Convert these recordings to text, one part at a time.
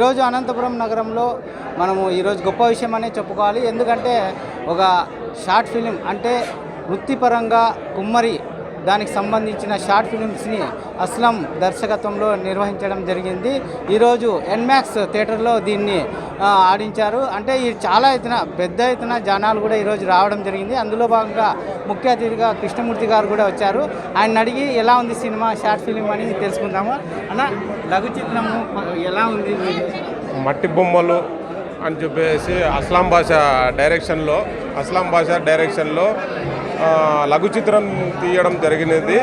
ఈరోజు అనంతపురం నగరంలో మనము ఈరోజు గొప్ప విషయం అనే చెప్పుకోవాలి. ఎందుకంటే ఒక షార్ట్ ఫిలిం అంటే వృత్తిపరంగా కుమ్మరి దానికి సంబంధించిన షార్ట్ ఫిలిమ్స్ని అస్లం దర్శకత్వంలో నిర్వహించడం జరిగింది. ఈరోజు ఎన్మాక్స్ థియేటర్లో దీన్ని ఆడించారు. అంటే ఈ చాలా ఎత్తున పెద్ద ఎత్తున జనాలు కూడా ఈరోజు రావడం జరిగింది. అందులో భాగంగా ముఖ్య అతిథిగా కృష్ణమూర్తి గారు కూడా వచ్చారు. ఆయన అడిగి ఎలా ఉంది సినిమా షార్ట్ ఫిలిం అని తెలుసుకుందాము. అన్న లఘు చిత్రము ఎలా ఉంది? మట్టి బొమ్మలు అని చెప్పేసి అస్లాం భాష డైరెక్షన్లో అస్లాం భాష డైరెక్షన్లో లఘు చిత్రం తీయడం జరిగినది.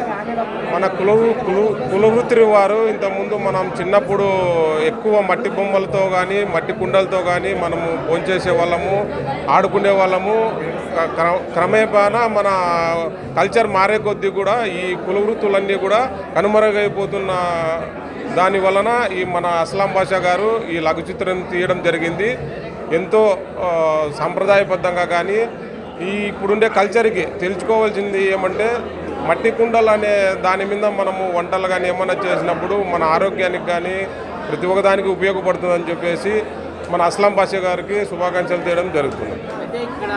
మన కుల కులు కులవృత్తి వారు ఇంతకుముందు మనం చిన్నప్పుడు ఎక్కువ మట్టి బొమ్మలతో కానీ మట్టి కుండలతో కానీ మనము భోంచేసే వాళ్ళము ఆడుకునే వాళ్ళము. క్ర- క్రమేపాన మన కల్చర్ మారే కొద్దీ కూడా ఈ కులవృత్తులన్నీ కూడా కనుమరుగైపోతున్న దాని వలన ఈ మన అస్లాం బాషా గారు ఈ లఘు చిత్రం తీయడం జరిగింది. ఎంతో సాంప్రదాయబద్ధంగా కానీ ఈ ఇప్పుడుండే కల్చర్కి తెలుసుకోవాల్సింది ఏమంటే మట్టి కుండలు అనే దాని మీద మనము వంటలు కానీ ఏమన్నా చేసినప్పుడు మన ఆరోగ్యానికి కానీ ప్రతి ఒక్కదానికి ఉపయోగపడుతుందని చెప్పేసి మన అస్లాం బాషా గారికి శుభాకాంక్షలు తీయడం జరుగుతుంది. అయితే ఇక్కడ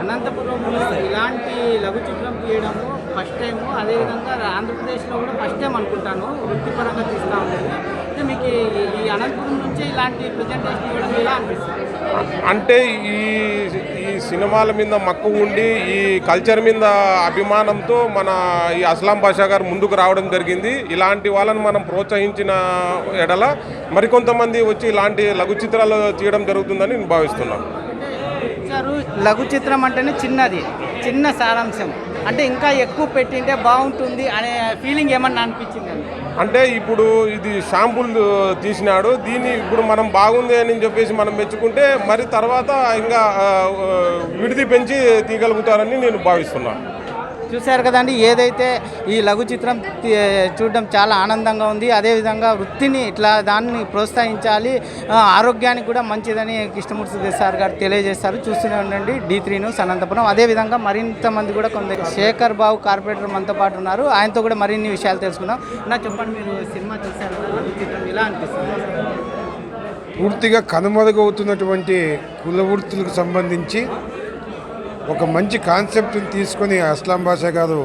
అనంతపురంలో ఇలాంటి లఘు చిత్రం తీయడము ఫస్ట్ టైం అదేవిధంగా ఆంధ్రప్రదేశ్లో కూడా ఫస్ట్ టైం అనుకుంటాను వృత్తిపరంగా తీస్తూ ఉండేది మీకు ఈ- ఈ అనంతపురం నుంచే ఇలాంటి ప్రజెంటేషన్ ఇవ్వడం ఎలా అనిపిస్తుంది? అంటే ఈ ఈ సినిమాల మీద మక్కువ ఉండి ఈ కల్చర్ మీద అభిమానంతో మన ఈ అస్లాం బాషా గారు ముందుకు రావడం జరిగింది. ఇలాంటి వాళ్ళని మనం ప్రోత్సహించిన ఎడల మరికొంతమంది వచ్చి ఇలాంటి లఘు చిత్రాలు తీయడం జరుగుతుందని నేను భావిస్తున్నాను. లఘు చిత్రం అంటేనే చిన్నది చిన్న సారాంశం. అంటే ఇంకా ఎక్కువ పెట్టింటే బాగుంటుంది అనే ఫీలింగ్ ఏమన్నా అనిపించింది? అంటే ఇప్పుడు ఇది షాంపుల్ తీసినాడు. దీన్ని ఇప్పుడు మనం బాగుంది అని చెప్పేసి మనం మెచ్చుకుంటే మరి తర్వాత ఇంకా విడిది పెంచి తీయగలుగుతారని నేను భావిస్తున్నాను చూశారు కదండి ఏదైతే ఈ లఘు చిత్రం చూడడం చాలా ఆనందంగా ఉంది. అదేవిధంగా వృత్తిని ఇట్లా దాన్ని ప్రోత్సహించాలి. ఆరోగ్యానికి కూడా మంచిదని కృష్ణమూర్తి సార్ గారు తెలియజేస్తారు చూస్తూనే ఉండండి. డి త్రీ సనంతపురం అదేవిధంగా మరింత మంది కూడా కొంత శేఖర్ బాబు కార్పొరేటర్ మనతో పాటు ఉన్నారు. ఆయనతో కూడా మరిన్ని విషయాలు తెలుసుకుందాం. నా చెప్పండి మీరు సినిమా చూశారు చిత్రం ఎలా అనిపిస్తుంది? పూర్తిగా కనుమరుగవుతున్నటువంటి కుల వృత్తులకు సంబంధించి ఒక మంచి కాన్సెప్ట్ని తీసుకొని అస్లాం బాషా గారు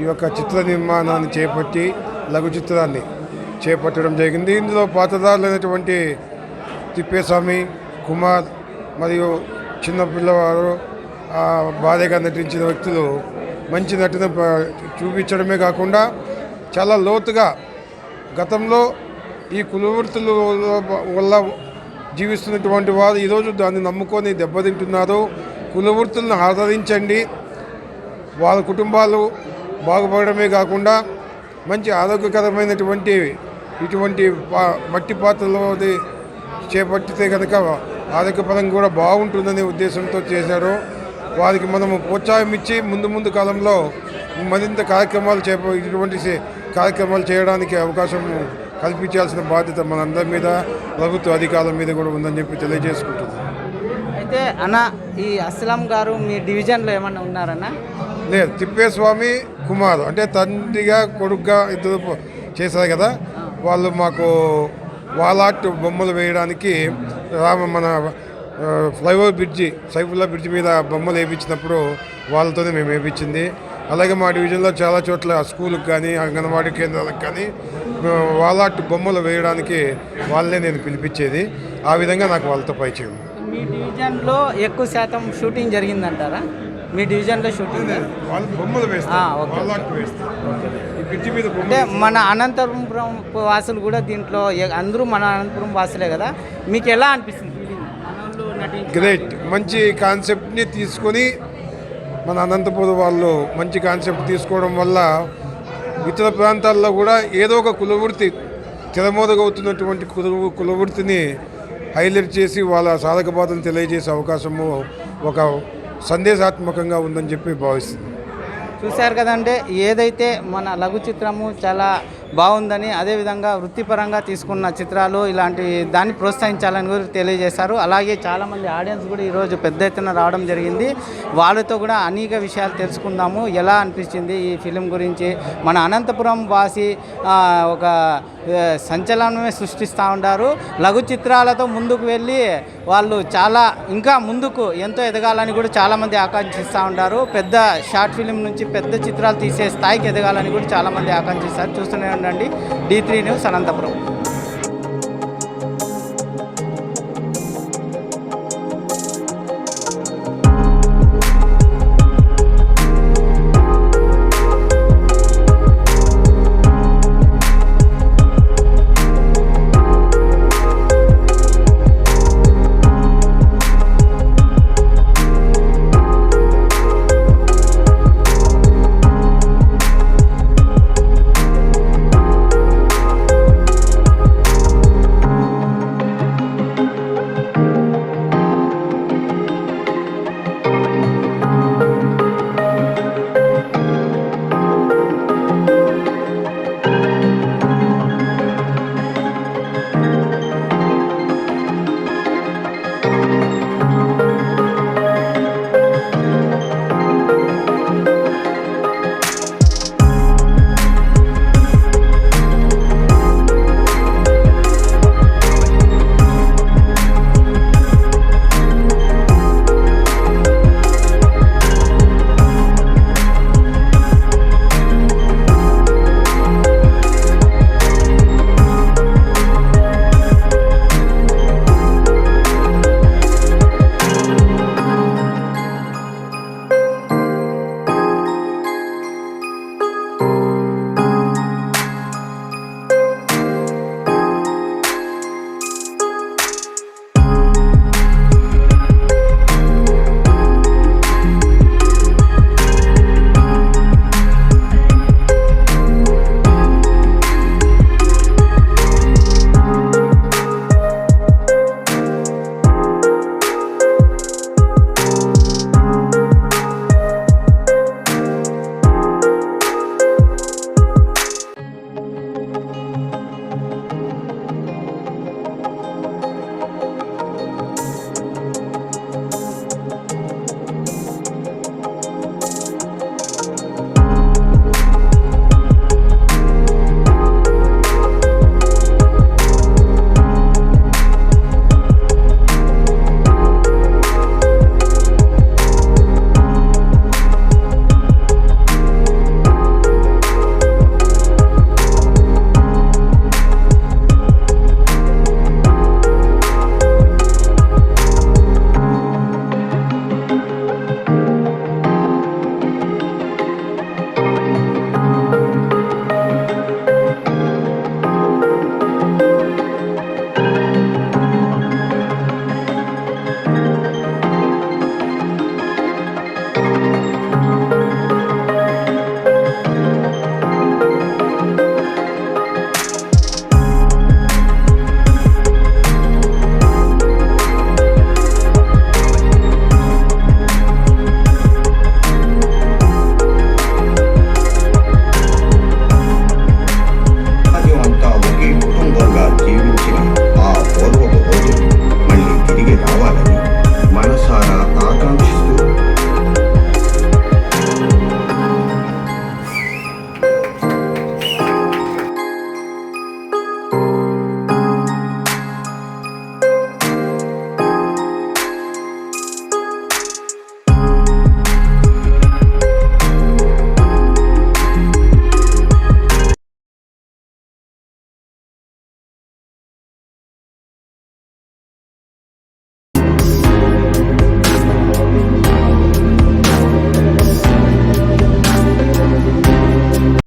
ఈ యొక్క చిత్ర నిర్మాణాన్ని చేపట్టి లఘు చిత్రాన్ని చేపట్టడం జరిగింది. ఇందులో పాతదారులైనటువంటి తిప్పేస్వామి కుమార్ మరియు చిన్న పిల్లవారు భార్యగా నటించిన వ్యక్తులు మంచి నటన చూపించడమే కాకుండా చాలా లోతుగా గతంలో ఈ కులవృత్తుల వల్ల జీవిస్తున్నటువంటి వారు ఈరోజు దాన్ని నమ్ముకొని దెబ్బతింటున్నారు. కులవృత్తులను ఆదరించండి. వాళ్ళ కుటుంబాలు బాగుపడమే కాకుండా మంచి ఆరోగ్యకరమైనటువంటి ఇటువంటి మట్టి పాత్రలో చేపట్టితే కనుక ఆరోగ్యపరంగా కూడా బాగుంటుందనే ఉద్దేశంతో చేశారు. వారికి మనము ప్రోత్సాహం ఇచ్చి ముందు ముందు కాలంలో మరింత కార్యక్రమాలు చేప ఇటువంటి కార్యక్రమాలు చేయడానికి అవకాశం కల్పించాల్సిన బాధ్యత మనందరి మీద ప్రభుత్వ అధికారుల మీద కూడా ఉందని చెప్పి తెలియజేసుకుంటుంది అయితే అన్న ఈ అస్లాం గారు మీ డివిజన్లో ఏమన్నా ఉన్నారన్నా? లేదు తిప్పేస్వామి కుమార్ అంటే తండ్రిగా కొడుకుగా ఇద్దరు చేశారు కదా. వాళ్ళు మాకు వాలాట్ బొమ్మలు వేయడానికి రామ మన ఫ్లైఓవర్ బ్రిడ్జి సైఫుల్లా బ్రిడ్జి మీద బొమ్మలు వేయించినప్పుడు వాళ్ళతోనే మేము వేయించింది. అలాగే మా డివిజన్లో చాలా చోట్ల స్కూల్కి కానీ అంగన్వాడీ కేంద్రాలకు కానీ వాలాట్ బొమ్మలు వేయడానికి వాళ్ళే నేను పిలిపించేది. ఆ విధంగా నాకు వాళ్ళతో పరిచయం. మీ డివిజన్లో ఎక్కువ శాతం షూటింగ్ జరిగిందంటారా? మీ డివిజన్లో షూటింగ్ వాళ్ళు బొమ్మలు వేస్తారు. అంటే మన అనంతపురం వాసులు కూడా దీంట్లో అందరూ మన అనంతపురం వాసులే కదా? మీకు ఎలా అనిపిస్తుంది గ్రేట్ మంచి కాన్సెప్ట్ని తీసుకొని మన అనంతపురం వాళ్ళు మంచి కాన్సెప్ట్ తీసుకోవడం వల్ల ఇతర ప్రాంతాల్లో కూడా ఏదో ఒక కులవృత్తి తిరమోదగవుతున్నటువంటి కుల కులవృత్తిని హైలైట్ చేసి వాళ్ళ సాధక బాధను తెలియజేసే అవకాశము ఒక సందేశాత్మకంగా ఉందని చెప్పి భావిస్తుంది. చూశారు కదంటే ఏదైతే మన లఘు చిత్రము చాలా బాగుందని అదేవిధంగా వృత్తిపరంగా తీసుకున్న చిత్రాలు ఇలాంటి దాన్ని ప్రోత్సహించాలని కూడా తెలియజేశారు. అలాగే చాలామంది ఆడియన్స్ కూడా ఈరోజు పెద్ద ఎత్తున రావడం జరిగింది. వాళ్ళతో కూడా అనేక విషయాలు తెలుసుకుందాము. ఎలా అనిపించింది ఈ ఫిలిం గురించి? మన అనంతపురం వాసి ఒక సంచలనమే సృష్టిస్తూ ఉంటారు లఘు చిత్రాలతో ముందుకు వెళ్ళి వాళ్ళు చాలా ఇంకా ముందుకు ఎంతో ఎదగాలని కూడా చాలామంది ఆకాంక్షిస్తూ ఉంటారు పెద్ద షార్ట్ ఫిలిం నుంచి పెద్ద చిత్రాలు తీసే స్థాయికి ఎదగాలని కూడా చాలామంది ఆకాంక్షిస్తారు. చూస్తూనే ఉండండి. D three news Anantapuram.